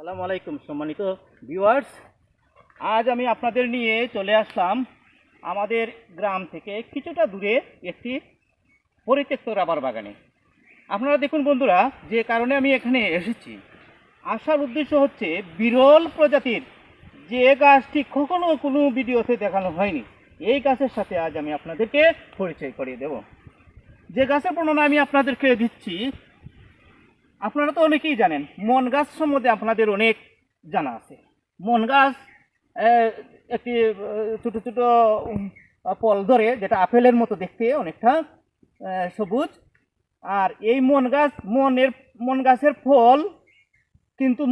আসসালামু আলাইকুম, সম্মানিত ভিউয়ার্স আজ আমি আপনাদের নিয়ে চলে আসলাম আমাদের গ্রাম থেকে কিছুটা দূরে একটি পরিত্যক্ত রাবার বাগানে। আপনারা দেখুন বন্ধুরা, যে কারণে আমি এখানে এসেছি। আসার উদ্দেশ্য হচ্ছে বিরল প্রজাতির, যে গাছটি কখনো কোনো ভিডিওতে দেখানো হয়নি, এই গাছের সাথে আজ আমি আপনাদেরকে পরিচয় করিয়ে দেব। যে গাছের বর্ণনা আমি আপনাদেরকে দিচ্ছি আপনারা তো অনেকেই জানেন, মন গাছ সম্বন্ধে আপনাদের অনেক জানা আছে। মন গাছ একটি ছোট ছোট ফল ধরে যেটা আপেলের মতো দেখতে অনেকটা সবুজ। আর এই মন গাছ, মনের, মন গাছের ফল কিন্তু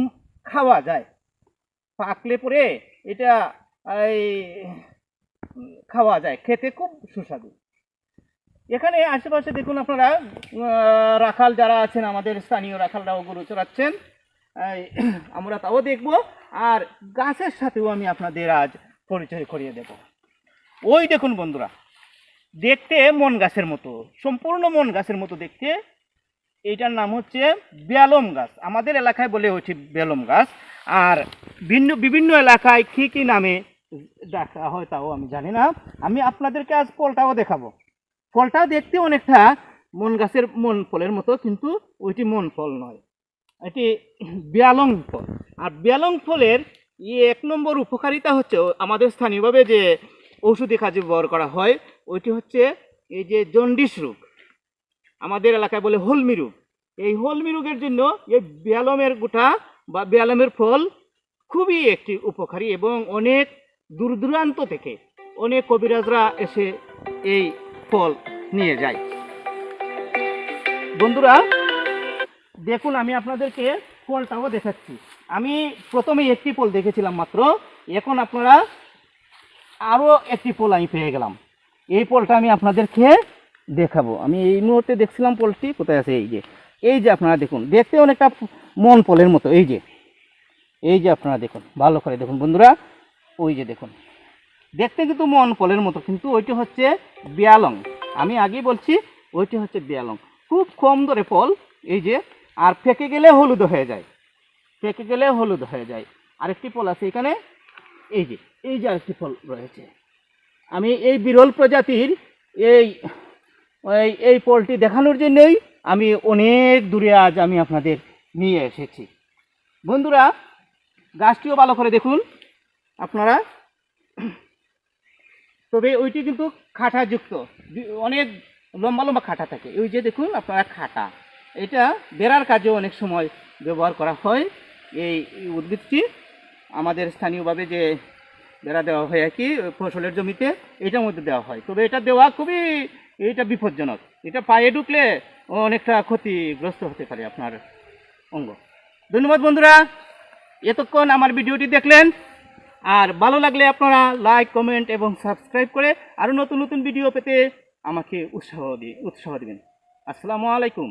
খাওয়া যায়। পাকলে পরে এটা, এই, খাওয়া যায়। খেতে খুব সুস্বাদু। এখানে আশেপাশে দেখুন আপনারা রাখাল যারা আছেন, আমাদের স্থানীয় রাখালরাও গরু চড়াচ্ছেন। আমরা তাও দেখব। আর গাছের সাথেও আমি আপনাদের আজ পরিচয় করিয়ে দেব। ওই দেখুন বন্ধুরা, দেখতে মন গাছের মতো, সম্পূর্ণ মন গাছের মতো দেখতে। এইটার নাম হচ্ছে বেলম গাছ। আমাদের এলাকায় বলে হচ্ছে বেলম গাছ। আর ভিন্ন, বিভিন্ন এলাকায় কী কী নামে ডাকা হয় তাও আমি জানি না। আমি আপনাদেরকে আজ ফলটাও দেখাবো। ফলটা দেখতে অনেকটা মন গাছের মন ফলের মতো, কিন্তু ওইটি মন ফল নয়। এটি বিয়ালং ফল। আর বিয়ালং ফলের এক নম্বর উপকারিতা হচ্ছে আমাদের স্থানীয়ভাবে যে ঔষধি কাজে ব্যবহার করা হয়, ওইটি হচ্ছে এই যে জন্ডিস রোগ। আমাদের এলাকায় বলে হলমি রোগ। এই হলমি রোগের জন্য এই বিয়ালমের গোটা বা বিয়ালমের ফল খুবই একটি উপকারী এবং অনেক দূর দূরান্ত থেকে অনেক কবিরাজরা এসে এই ফল নিয়ে যায় বন্ধুরা, দেখুন, আমি আপনাদেরকে ফলটাও দেখাচ্ছি। আমি প্রথমে একটি ফল দেখেছিলাম মাত্র। এখন আপনারা আরও একটি ফল আমি পেয়ে গেলাম। এই ফলটা আমি আপনাদেরকে দেখাবো। আমি এই মুহূর্তে দেখছিলাম ফলটি, কোথায় আছে? এই যে এই যে আপনারা দেখুন, দেখতে অনেকটা মন ফলের মতো। এই যে এই যে আপনারা দেখুন, ভালো করে দেখুন বন্ধুরা। ওই যে দেখুন দেখতে কিন্তু মন ফলের মতো, কিন্তু ওইটি হচ্ছে বিয়ালং। আমি আগেই বলছি, ওইটি হচ্ছে বিয়ালং। খুব কম দরে ফল, এই যে, আর ফেকে গেলে হলুদ হয়ে যায়। ফেকে গেলে হলুদ হয়ে যায়। আরেকটি ফল আছে এখানে, এই যে এই যে আরেকটি ফল রয়েছে। আমি এই বিরল প্রজাতির এই এই এই ফলটি দেখানোর জন্যই আমি অনেক দূরে আজ আমি আপনাদের নিয়ে এসেছি। বন্ধুরা, গাছটিও ভালো করে দেখুন। আপনারা তবে ওইটি কিন্তু খাটাযুক্ত। অনেক লম্বা লম্বা খাটা থাকে। ওই যে দেখুন আপনারা খাটা, এটা বেড়ার কাজেও অনেক সময় ব্যবহার করা হয়। এই উদ্ভিদটি আমাদের স্থানীয়ভাবে যে বেড়া দেওয়া হয় আর কি, ফসলের জমিতে, এটার মধ্যে দেওয়া হয়। তবে এটা দেওয়া খুবই, এটা বিপজ্জনক। এটা পায়ে ঢুকলে অনেকটা ক্ষতিগ্রস্ত হতে পারে আপনার অঙ্গ। ধন্যবাদ বন্ধুরা। এতক্ষণ আমার ভিডিওটি দেখলেন। আর ভালো লাগলে আপনারা লাইক কমেন্ট এবং সাবস্ক্রাইব করে আরও নতুন নতুন ভিডিও পেতে আমাকে উৎসাহ দিয়ে, উৎসাহ দেবেন। আসসালামু আলাইকুম।